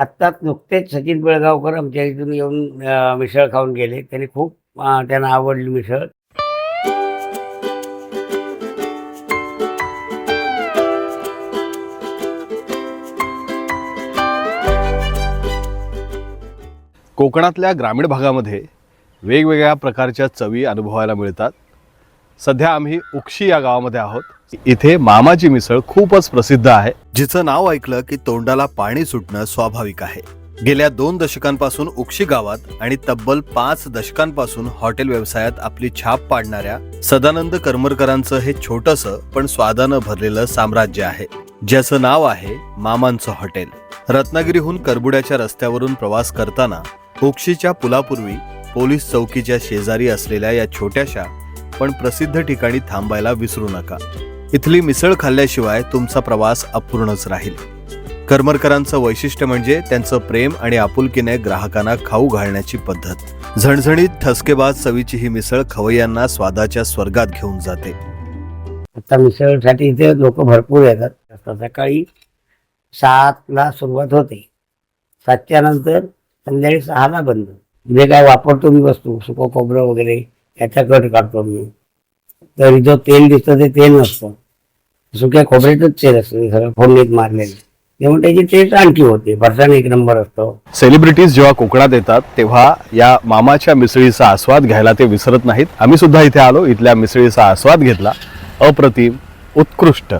आत्ताच नुकतेच सचिन बेळगावकर आमच्या इथून येऊन मिसळ खाऊन गेले. त्यांनी खूप त्यांना आवडली मिसळ. कोकणातल्या ग्रामीण भागामध्ये वेगवेगळ्या प्रकारच्या चवी अनुभवायला मिळतात. सध्या आम्ही उक्षी या गावामध्ये आहोत. इथे मामाची मिसळ खूपच प्रसिद्ध आहे. जिचं नाव ऐकलं की तोंडाला पाणी सुटणं स्वाभाविक आहे. गेल्या दोन दशकांपासून उक्षी गावात आणि तब्बल पाच दशकांपासून हॉटेल व्यवसायात आपली छाप पाडणाऱ्या सदानंद करमरकरांचं हे छोटस पण स्वादानं भरलेलं साम्राज्य आहे. ज्याचं नाव आहे मामांचं हॉटेल. रत्नागिरीहून करबुड्याच्या रस्त्यावरून प्रवास करताना उक्षीच्या पुलापूर्वी पोलीस चौकीच्या शेजारी असलेल्या या छोट्याशा पण प्रसिद्ध ठिकाणी थांबायला विसरू नका. इथली मिसळ खाल्ल्याशिवाय तुमचा प्रवास अपूर्णच राहील. करमरकरांचं वैशिष्ट्य म्हणजे त्यांचं प्रेम आणि आपुलकीने ग्राहकांना खाऊ घालण्याची पद्धत. झणझणीत ठसकेबाज चवीची ही मिसळ खवय्यांना स्वादाच्या स्वर्गात घेऊन जाते. आता मिसळसाठी इथे लोक भरपूर येतात. सकाळी सातला सुरुवात होते. सातच्या नंतर संध्याकाळी सहाला बंद. जे काय वापरतो मी वस्तू सुकं खोबरं वगैरे याचा कट काढतो मी. तर जो तेल दिसतं ते तेल नसतं. सुक्या खोबऱ्याचंच तेल असतं सगळं फोडणीत मारलेलं. त्यामुळे त्याची टेस्ट आणखी होते फरसाण एक नंबर असतो. सेलिब्रिटीज जेव्हा कोकणात येतात तेव्हा या मामाच्या मिसळीचा आस्वाद घ्यायला ते विसरत नाहीत. आम्ही सुद्धा इथे आलो इथल्या मिसळीचा आस्वाद घेतला. अप्रतिम उत्कृष्ट.